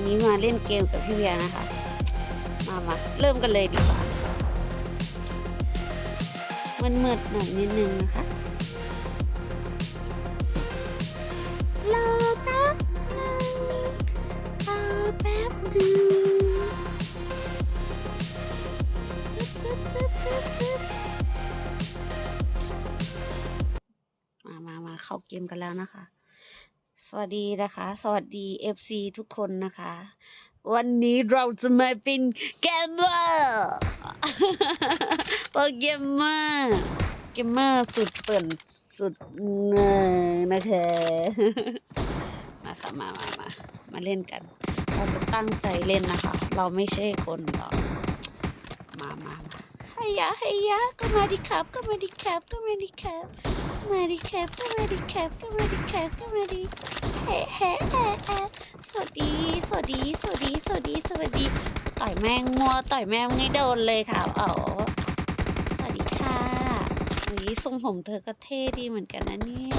วันนี้มาเล่นเกมกับพี่เวียนะคะ มามาเริ่มกันเลยดีกว่ามันมืดๆหน่อยนิดนึงนะคะรอแป๊บหนึงรอแป๊บหนึงมามามาเข้าเกมกันแล้วนะคะ สวัสดีนะคะ สวัสดี FC ทุกคนนะคะ วันนี้เราจะมาเป็นเกมเมอร์โปเกมเมอร์เกมเมอร์สุดเปิ่นสุดเงนะคะมาค่ะมามามามาเล่นกัน เราจะตั้งใจเล่นนะคะ เราไม่ใช่คนหรอกมามามาให้ยะให้ยะก็มาดิครับก็มาดิครับก็มาดิครับ ก็มาดิครับก็มาดิครับก็มาดิครับก็มาดิเฮ้เฮ้เฮ้เฮ้สวัสดี สวัสดี สวัสดี สวัสดี สวัสดี ต่อยแมงมัว ต่อยแมงไม่โดนเลยค่ะอ๋อสวัสดีค่ะอุ้ยทรงผมเธอก็เท่ดีเหมือนกันนะเนี่ย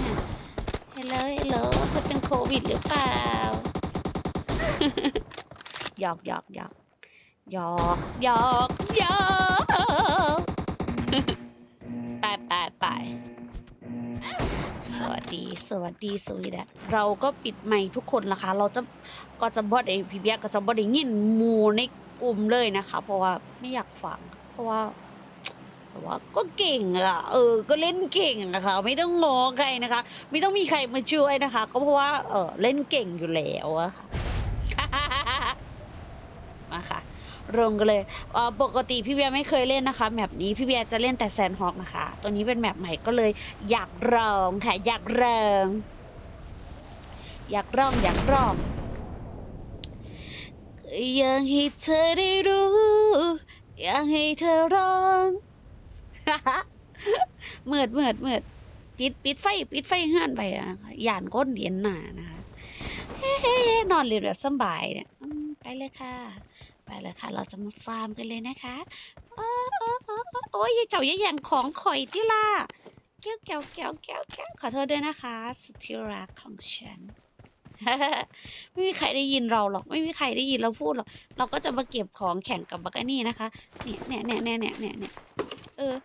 เฮลโลเฮลโลเธอเป็นโควิดหรือเปล่าหยอกหยอกหยอกหยอกหยอกหยอกไปไปไป ดีสวัสดีสวีดะเราก็ปิดไมค์ทุกคนนะคะ เราจะก็จะบอดไอพี่เบียก็จะบอดไอยินมูในกลุ่มเลยนะคะ เพราะว่าไม่อยากฟัง เพราะว่าแต่ว่าก็เก่งอะเออ ก็เล่นเก่งนะคะ ไม่ต้องงอใครนะคะ ไม่ต้องมีใครมาช่วยนะคะ ก็เพราะว่า เออเล่นเก่งอยู่แล้วอะค่ะ มาค่ะ ลงกันเลยเอ่อปกติพี่เบียร์ไม่เคยเล่นนะคะแมปนี้พี่เบียร์จะเล่นแต่แซนฮอกนะคะ ตัวนี้เป็นแมปใหม่ก็เลย อยากลองค่ะอยากลองอยากร้องอยากร้องอยากให้เธอได้รู้ อยากให้เธอร้องเมืดเมืดเมืดปิดปิดไฟ ปิดไฟเฮือนไปอะย่านก้นเห็นหนานะคะเฮ้ๆนอนเรียนแบบสบายเนี่ย ไปเลยค่ะ เลยค่ะ เราจะมาฟาร์มกันเลยนะคะ โอ้โอ้โอ้โอ้ยเจ้าอย่าแย่งของข่อยที่ล่ะแก้วแก้วแก้วแก้วแก้วขอโทษด้วยนะคะ สุดที่รักของฉัน ไม่มีใครได้ยินเราหรอก ไม่มีใครได้ยินเราพูดหรอก เราก็จะมาเก็บของแข่งกับบักไอ้นี่นะคะ เนี่ยเนี่ยเนี่ยเนี่ยเนี่ยเนี่ยเออ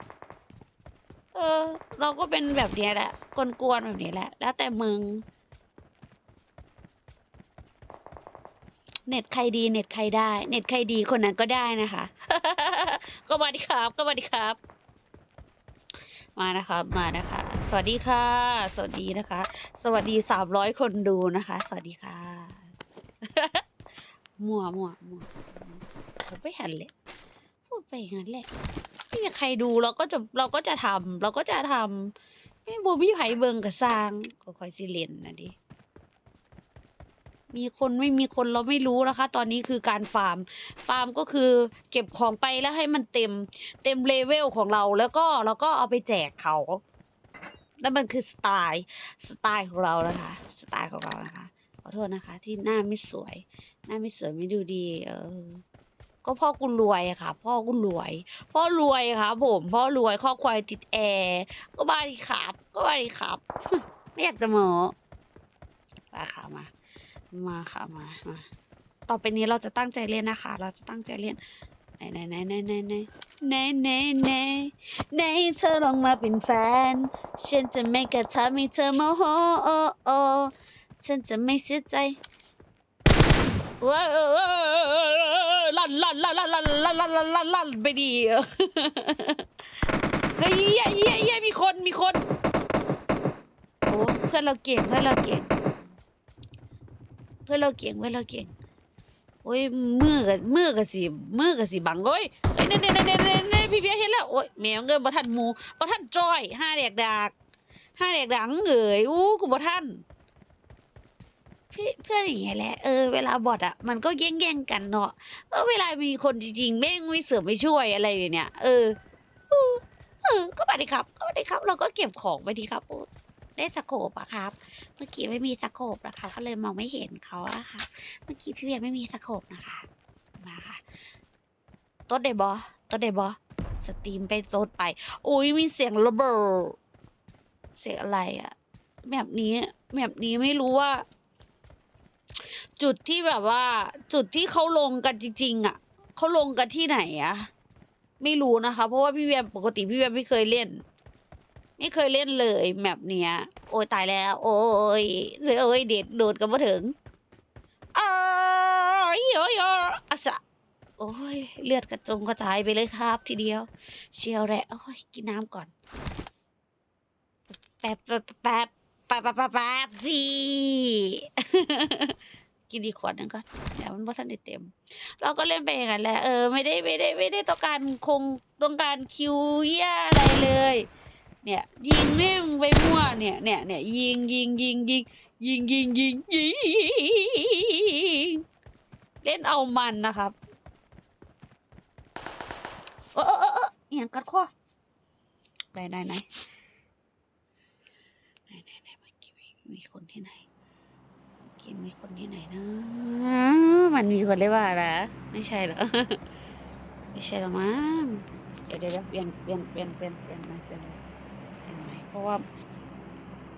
เออ เราก็เป็นแบบเนี้ยแหละ กวนๆแบบนี้แหละ แล้วแต่มึง เน็ตใครดี เน็ตใครได้ เน็ตใครดีคนนั้นก็ได้นะคะ ก็มาดิครับ ก็มาดิครับ มานะครับ มานะคะ สวัสดีค่ะ สวัสดีนะคะ สวัสดีสามร้อยคนดูนะคะ สวัสดีค่ะมั่วมั่วมั่วผมไปหันเลยพูดไปงั้นแหละไม่มีใครดูเราก็จะเราก็จะทำเราก็จะทำไม่บูมีไผเบิงกับสร้างก็คอยสิเลนนะดิ มีคนไม่มีคนเราไม่รู้นะคะ ตอนนี้คือการฟาร์ม ฟาร์มก็คือเก็บของไปแล้วให้มันเต็ม เต็มเลเวลของเราแล้วก็เราก็เอาไปแจกเขานั่นมันคือสไตล์สไตล์ของเรานะคะสไตล์ของเรานะคะขอโทษนะคะ ที่หน้าไม่สวย หน้าไม่สวยไม่ดูดี เออ ก็พ่อกูรวยค่ะ พ่อกูรวย พ่อรวยค่ะ ผมพ่อรวยครอบครัวติดแอร์ก็บ้าดีครับ ก็บ้าดีครับ ไม่อยากจะโมมาค่ะมา มาค่ะมามาต่อไปนี้เราจะตั้งใจเล่นนะคะ เราจะตั้งใจเล่นไหนไหนไหนไหนไหนไหนไหนไหนไหนไหนเธอลองมาเป็นแฟน ฉันจะไม่กระทำให้เธอโมโหโอโอฉันจะไม่เสียใจว้าวลั่นลั่นลั่นลั่นลั่นลั่นลั่นลั่นลั่นลั่นไปดีเฮ้ยเฮ้ยเฮ้ยเฮ้ยมีคนมีคนโอ้เพื่อนเราเก่งเพื่อนเราเก่ง เพื่อนเราเก่งเพื่อนเราเก่งโอ้ยมือกับมือกับสิมือกับสิบังโอ้ยเอ้ยเน่เน่เน่เน่เน่เน่พี่เบียเห็นแล้วโอ้ยแมวเงินบ่ทันหมูบ่ทันจอยห้าแดกดากห้าแดกดังเอ๋ยอู้กูบ่ทันเพื่อนอย่างเงี้ยแหละเออเวลาบอดอะมันก็แย่งแย่งกันเนาะเออเวลามีคนจริงๆแม่งไม่เสือไม่ช่วยอะไรอยู่เนี่ยเออเออก็มาดิครับ ก็มาดิครับ เราก็เก็บของไปดีครับโอ้ ได้สโคปอะครับ เมื่อกี้ไม่มีสโคปนะคะก็เลยมองไม่เห็นเขาอะค่ะ เมื่อกี้พี่เวียไม่มีสโคปนะคะ มาค่ะต้นเดบอต้นเดบอสตรีมไปโซดไป อุ้ยมีเสียงระเบิดเสียงอะไรอะแบบนี้แบบนี้ไม่รู้ว่า จุดที่แบบว่า จุดที่เขาลงกันจริง ๆอะเขาลงกันที่ไหนอะไม่รู้นะคะ เพราะว่าพี่เวียนปกติพี่เวียนไม่เคยเล่น ไม่เคยเล่นเลยแมปเนี้ย โอ้ยตายแล้ว โอ้ยเลยโอ้ยเด็ดโดดกันมาถึงอ้ายโอ้ยอะสะโอ้ยเลือดกระจงกระจายไปเลยครับ ทีเดียว เชียวแหละโอ้ยกินน้ำก่อนแป๊บแป๊บแป๊บแป๊บแป๊บแป๊บแป๊บสิกินอีขวดนึงก่อนเดี๋ยวมันว่าทันได้เต็ม เราก็เล่นไปอย่างนั้นแหละเออไม่ได้ไม่ได้ไม่ได้ต้องการคงต้องการคิวเยี่ยอะไรเลย เนี่ยยิงแม่งไปมั่วเนี่ยเนี่ยเนี่ยยิงยิงยิงยิงยิงยิงยิงยิงเล่นเอามันนะครับเออเออเออเอออย่างกัดคอไหนไหนไหนไหนไหนไหนเมื่อกี้มีคนที่ไหนเมื่อกี้มีคนที่ไหนนะมันมีคนได้ว่าละไม่ใช่เหรอไม่ใช่หรอมั้งเดี๋ยวเดี๋ยวเปลี่ยนเปลี่ยนเปลี่ยนเปลี่ยนเปลี่ยนม่เปลี่ยน ราะว่า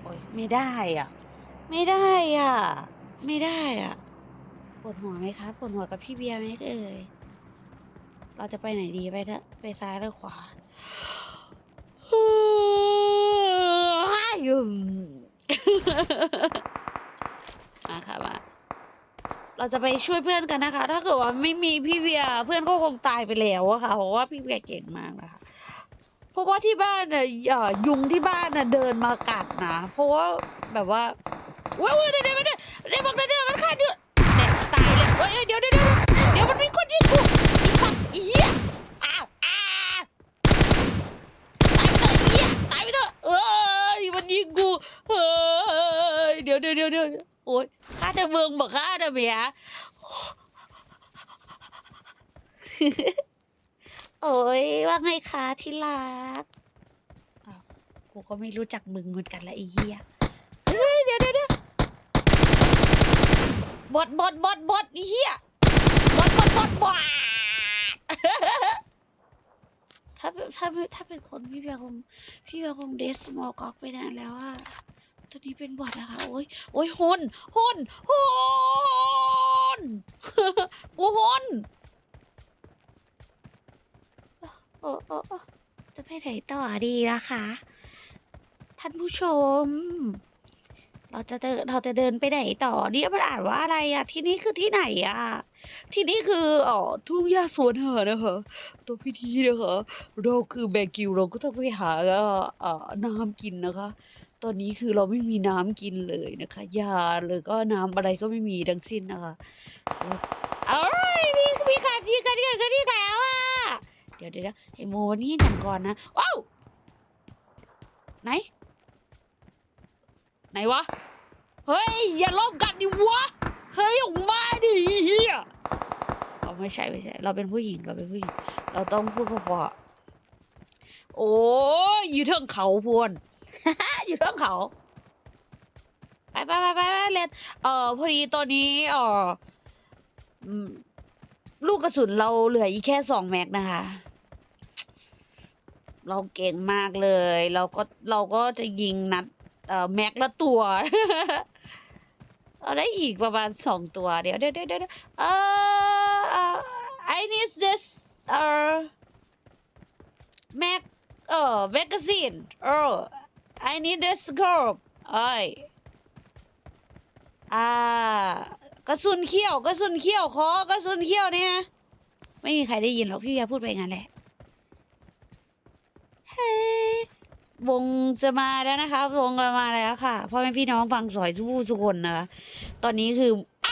โอ๊ยไม่ได้อะ ไม่ได้อะ ไม่ได้อะ ปวดหัวไหมครับปวดหัวกับพี่เบียร์ไหมเอ่ย เราจะไปไหนดีไปทะไปซ้ายหรือขวาอืมมาค่ะมาเราจะไปช่วยเพื่อนกันนะคะ ถ้าเกิดว่าไม่มีพี่เวียร์เพื่อนก็คงตายไปแล้วอะค่ะ เพราะว่าพี่เวียร์เก่งมากนะคะ ราะว่าที่บ้านน่ะเอ่อยุงที่บ้านน่ะเดินมากัดนะเพราะว่าแบบว่าว้าวเดี๋ยวเดี๋ยวเดี๋ยวเดี๋ยวบอกเดี๋ยวเดี๋ยวมันขาดอยู่เนี่ยตายเลยเฮ้ยเดี๋ยวเดี๋ยวเดี๋ยวเดี๋ยวมันมีคนยิงกูอีสัตว์อีเหี้ยอ้าวอ้าวตายไปเถอะไอ้เหี้ยตายไปเถอะเอ้ยมันยิงกูเฮ้ยเดี๋ยวเดี๋ยวเดี๋ยวเดี๋ยวโอ๊ยข้าแต่เมืองบอกข้าแต่เมีย โอ้ยว่าไงคะที่รักอ้าวกูก็ไม่รู้จักมึงเหมือนกันละไอ้เหี้ยเฮ้ยเดี๋ยวเดี๋ยวเดี๋ยวบดบดบดบดไอ้เหี้ยบดบดบดบดถ้าถ้าถ้าเป็นคนพี่เบียร์คงพี่เบียร์คงเดสมอลก๊อกไปนานแล้วอะตัวนี้เป็นบอดนะคะโอ้ยโอ้ยฮนฮนฮน โอ้ฮน โอ้โอ้โอ้จะ ไปไหนต่อดีล่ะคะ ท่านผู้ชม เราจะเดินเราจะเดินไปไหนต่อเนี่ยมันอ่านว่าอะไรอะที่นี่คือที่ไหนอะที่นี่คืออ๋อทุ่งหญ้าสวนหานะคะ ตัวพิธีนะคะเราคือแบกิวเราก็ต้องไปหาเอ่อน้ำกินนะคะ ตอนนี้คือเราไม่มีน้ำกินเลยนะคะยาหรือก็น้ำอะไรก็ไม่มีทั้งสิ้นนะคะเอ้ยมีมีการที่กันที่กันที่แล้ว ดี๋ยวเดี๋ยวไอโมวันนี้หนังก่อนนะว้าวไหน ไหนวะ เฮ้ย อย่าลบกันดิวะ เฮ้ยออกมาดิเฮียเราไม่ใช่ไม่ใช่ เราเป็นผู้หญิงเราเป็นผู้หญิง เราต้องพูดเพราะๆโอ้ยอยู่เทิงเขาพวนอยู่เทิงเขาไปไปไปไปไปเล่นเอ่อพอดีตอนนี้เอ่อลูกกระสุนเราเหลืออีกแค่สองแม็กนะคะ เราเก่งมากเลย เราก็เราก็จะยิงนัดเอ่อแม็กละตัวเราได้อีกประมาณสองตัว เดี๋ยวเดี๋ยวเดี๋ยวเอ่อ I need this เอ่อ Mac เอ่อ magazine เออ I need this scope เอ้ยอ่ากระสุนเขี้ยวกระสุนเขี้ยวขอกระสุนเขี้ยวเนี่ยไม่มีใครได้ยินหรอกพี่ยาพูดไปงั้นแหละ วงจะมาแล้วนะคะวงจะมาแล้วค่ะพ่อแม่พี่น้องฟังสอยทุกผู้ทุกคนนะคะตอนนี้คืออ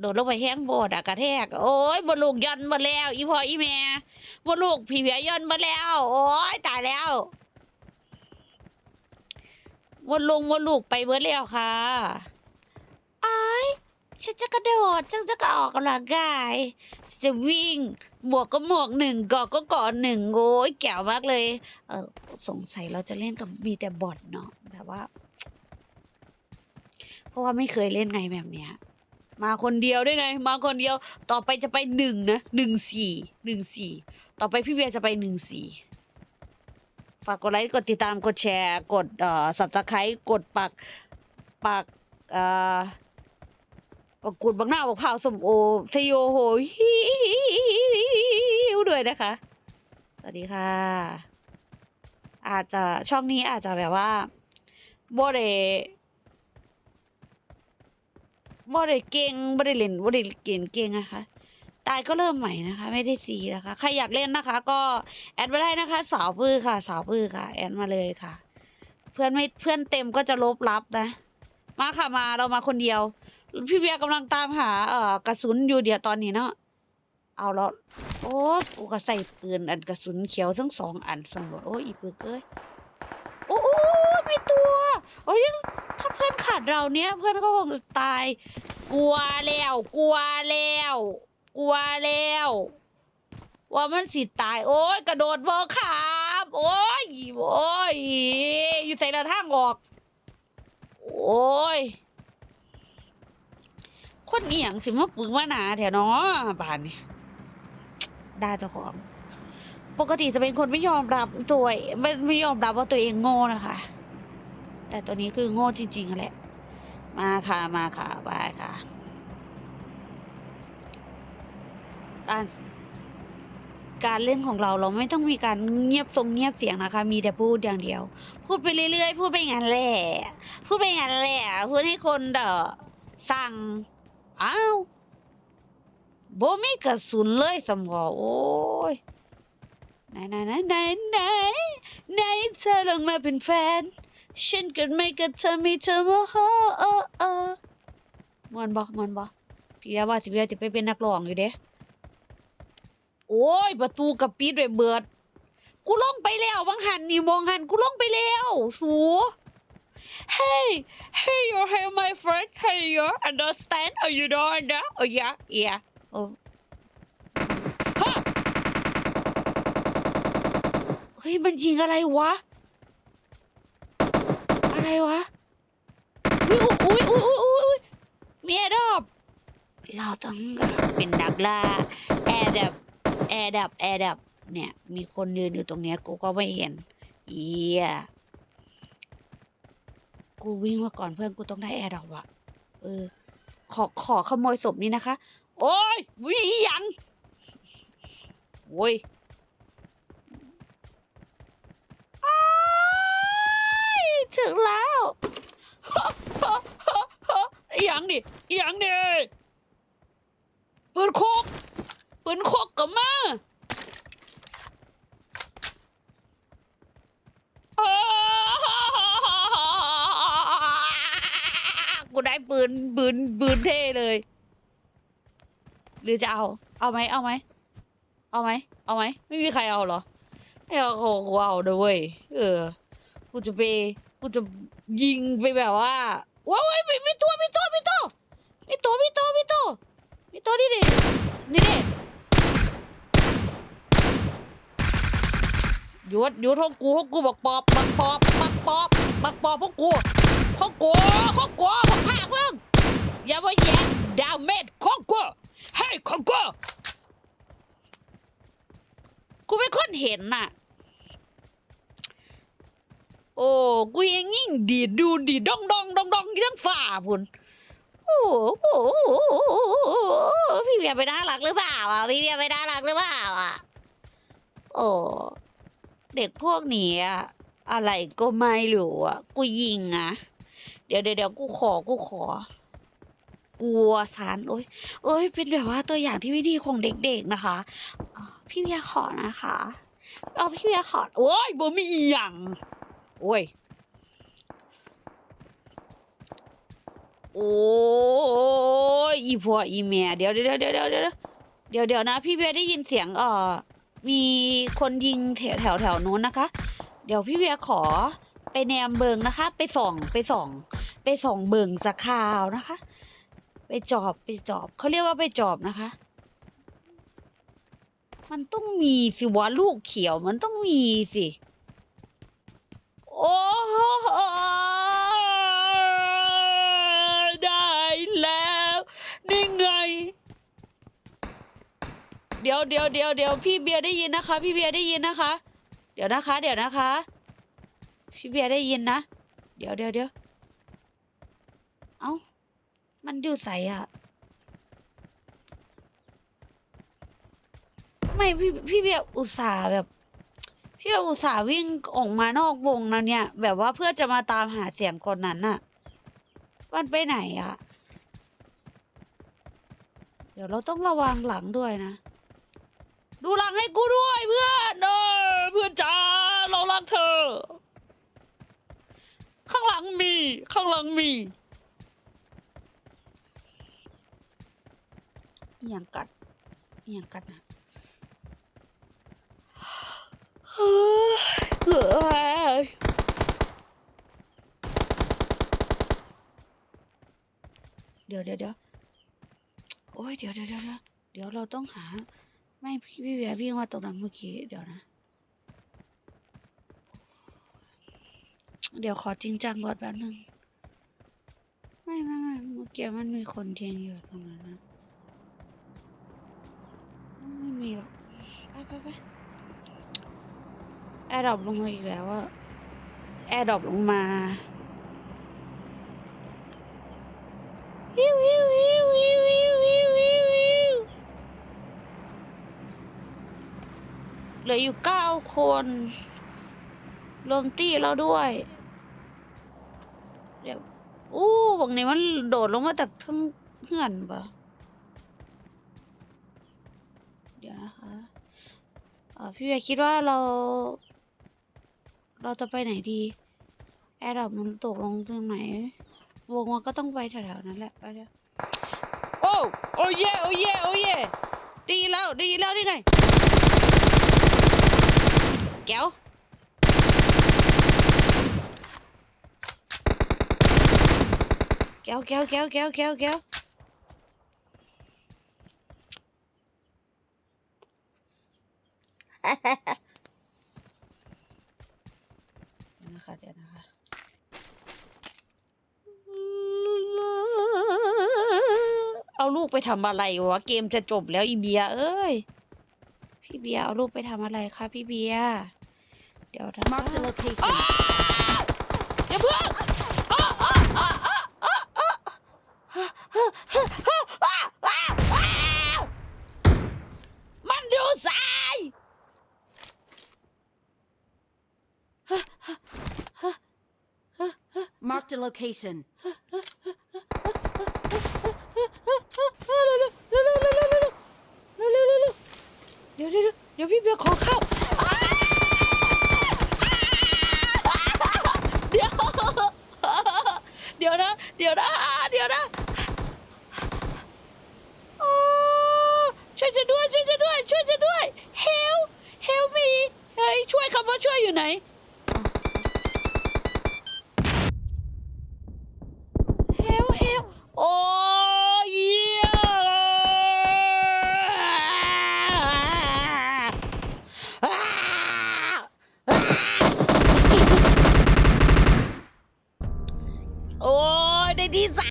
โดดลงไปแห้งโบดอะกระแทก โอ้ยบนลูกย่อนมาแล้ว อีพ่ออีแม่บนลูกพี่เบียย่อนมาแล้ว โอ้ยตายแล้ววนลงวนลูกไปเบิดแล้วค่ะอาย ฉันจะกระโดด ฉันจะกระออกกำลังกายฉันจะวิ่งหมวกก็หมวกหนึ่งเกาะก็เกาะหนึ่งโอ้ยแก๋วมากเลย เออสงสัยเราจะเล่นกับมีแต่บอทเนาะแบบว่า เพราะว่าไม่เคยเล่นไงแบบเนี้ย มาคนเดียวได้ไง มาคนเดียว ต่อไปจะไปหนึ่งนะหนึ่งสี่หนึ่งสี่ต่อไปพี่เวียจะไปหนึ่งสี่ฝากกดไลค์กดติดตามกดแชร์ กดเอ่อสับตะไคร้กดปักปักเอ่อ ประกุดบางหน้าบอกพร้าสมโอเซโยโหฮิด้วยนะคะ สวัสดีค่ะ อาจจะช่องนี้อาจจะแบบว่าบ่ได้บ่ได้เก่งบ่ได้เล่นบ่ได้เก่งเก่งนะคะตายก็เริ่มใหม่นะคะ ไม่ได้ซีนะคะ ใครอยากเล่นนะคะ ก็แอดมาได้นะคะ สาวปื้ค่ะ สาวปื้ค่ะ แอดมาเลยค่ะ เพื่อนไม่เพื่อนเต็มก็จะลบลับนะ มาค่ะมาเรามาคนเดียว พี่เบียร์กำลังตามหา เอ่อกระสุนอยู่เดียวตอนนี้เนาะเอาแล้วโอ้กูก็ใส่ปืนอันกระสุนเขียวทั้งสองอันสมบูรณ์โอ้ยอีปึกเอ้ยโอ้โอ้มีตัวโอ้ยถ้าเพื่อนขาดเราเนี้ยเพื่อนก็คงตาย กลัวแล้วกลัวแล้วกลัวแล้วว่ามันสิตาย โอ้ยกระโดดบ่ครับ โอ้ยโอ้ยอยู่ใส่ละทางออก โอ้ย คนเอียงสิมาปึงว่าหนาแถวนาะบานนี่ได้เจ้าของ ปกติจะเป็นคนไม่ยอมรับตัวไม่ไม่ยอมรับว่าตัวเองโง่นะคะ แต่ตัวนี้คือโง่จริงๆแหละ มาค่ะมาค่ะบายค่ะการการเล่นของเราเราไม่ต้องมีการเงียบทรงเงียบเสียงนะคะ มีแต่พูดอย่างเดียว พูดไปเรื่อยๆ พูดไปงั้นแหละ พูดไปงั้นแหละ พูดให้คนเดอสั่ง อ้าวบ่มีกระสุนเลยสมองโอ้ยไหนไหนไหนไหนไหนไหนเธอลงมาเป็นแฟน ฉันกิดไม่กับเธอมีเธอมาโฮเออเออมวนบ่มวนบ่พี่ยาว่าสิพี่ยาจะไปเป็นนักร้องอยู่เด้โอ้ย ประตูกับปิดไว้เบิด กูลงไปแล้วบางหันนี่มองหันกูลงไปแล้ว สู Hey Hey you hey my friend Hey you understand Oh you don't understand Oh yeah yeah Oh เฮ้ยมันยิงอะไรวะ อะไรวะ อุ้ยอุ้ยอุ้ยอุ้ยอุ้ยเมีแอร์ดอปเราต้องเป็นนักล่าแอร์ดับแอร์ดับแอร์ดับเนี่ย มีคนยืนอยู่ตรงเนี้ยกูก็ไม่เห็นเอีย กูวิ่งมาก่อนเพื่อนกูต้องได้แอร์ดอปอะเออ ขอขอขโมยศพนี้นะคะ โอ้ยวิยังโอ้ยอ้ยถึงแล้วอีหยังดิอีหยังดิปืนโคกปืนโคกกับมา กูได้ปืนปืนปืนเท่เลย หรือจะเอา เอาไหมเอาไหมเอาไหมเอาไหมไม่มีใครเอาเหรอไม่เอากูเอาด้วยเออกูจะไปกูจะยิงไปแบบว่าว้าวเว้ยมีมีตัวไมีตัวไมีตัวไมีตัวไมีตัวไมีตัวไมีตัวนี่ดินี่ดิหยุดหยุดพวกกูพวกกูบักปอบบักปอบบักปอบบักปอบพวกกู พวกกูพวกกูพวกข้าเพิ่งอย่ามาแย่งดาวเมจของกูเฮ้ยของกูกูเป็นคนเห็นน่ะ โอ้กูยังยิ่งดีดูดีดดองดองดองดองยังฝ่าพุ่นโอ้โหพี่เบียร์ไปน่ารักหรือเปล่าอะพี่เบียร์ไปน่ารักหรือเปล่าอะโอ้เด็กพวกนี้อะอะไรก็ไม่รู้อะ กูยิงอะ เดี๋ยวเดี๋ยวเดี๋ยวกูขอกูขอกลัวสารโอ้ยโอ้ยเป็นแบบว่าตัวอย่างที่ไม่ดีของเด็กๆนะคะพี่เบียร์ขอนะคะเอาพี่เบียร์ขอโอ้ยบ่มีอย่างโอ้ยโอ้ยอีพ่ออีแม่เดี๋ยวเดี๋ยวเดี๋ยวเดี๋ยวเดี๋ยวเดี๋ยวเดี๋ยวนะ พี่เบียร์ได้ยินเสียงเอ่อมีคนยิงแถวแถวแถวนู้นนะคะ เดี๋ยวพี่เบียร์ขอ ไปแนมเบิงนะคะ ไปส่องไปส่อง ไปส่องเบิงสักคาวนะคะ ไปจอบไปจอบเขาเรียกว่าไปจอบนะคะ มันต้องมีสิวะลูกเขียวมันต้องมีสิ โอ้โหได้แล้วนี่ไง เดี๋ยวเดี๋ยวเดี๋ยวเดี๋ยวพี่เบียร์ได้ยินนะคะ พี่เบียร์ได้ยินนะคะ เดี๋ยวนะคะ เดี๋ยวนะคะ พี่เบียร์ได้ยินนะ เดี๋ยวเดี๋ยวเดี๋ยวเอ้า มันอยู่ใสอะไม่พี่พี่เบียร์อุตส่าห์แบบ พี่เบียร์อุตส่าห์วิ่งออกมานอกวงแล้วเนี่ย แบบว่าเพื่อจะมาตามหาเสียงคนนั้นน่ะ มันไปไหนอะเดี๋ยวเราต้องระวังหลังด้วยนะ ดูหลังให้กูด้วยเพื่อนเออเพื่อนจ้าเรารักเธอ ข้างหลังมี ข้างหลังมีอย่างกัดอย่างกัดนะเฮ้ยเดี๋ยวเดี๋ยวเดี๋ยวโอ้ยเดี๋ยวเดี๋ยวเดี๋ยวเดี๋ยวเราต้องหา ไม่พี่พี่เบียร์วิ่งมาตรงนั้นเมื่อกี้เดี๋ยวนะ เดี๋ยวขอจริงจังก่อนแป๊บนึง ไม่ไม่ไม่เมื่อกี้มันมีคนเทียงอยู่ตรงนั้นนะ ไม่มีหรอก ไปไปไปแอร์ดรอปลงมาอีกแล้วอะแอร์ดรอปลงมาฮิวฮิวฮิวฮิวฮิวฮิวฮิวฮิวเหลืออยู่เก้าคนรวมตี้เราด้วยเดี๋ยว อู้บอกนี้มันโดดลงมาจากทั้งเหือนปะเดี๋ยวนะคะเออพี่เบียร์คิดว่าเรา เราจะไปไหนดี แอร์ดรอปมันตกลงตรงไหน วงมันก็ต้องไปแถวๆนั้นแหละไปเดี๋ยวโอ้โอ้เย่โอ้เย่โอ้เย่ดีแล้วดีแล้วนี่ไงแก้ว kéo kéo kéo kéo kéo kéo เดี๋ยวนะคะเดี๋ยวนะคะเอาลูกไปทำอะไรวะ เกมจะจบแล้วอีเบียร์เอ้ย พี่เบียร์เอาลูกไปทำอะไรคะพี่เบียร์เดี๋ยวนะ Marked a คะ location. อย่าเพิ่ง มันอยู่ซ้าย Marked a location. เดี๋ยวเดี๋ยวเดี๋ยวเดี๋ยวพี่เบียร์ขอเข้าเดี๋ยว เดี๋ยวนะ เดี๋ยวนะ เดี๋ยวนะอ๋อช่ วยจะด้วยช่วยจะด้วย ช่วยจะด้วย help help me เฮ้ยช่วยคำว่าช่วยอยู่ไหน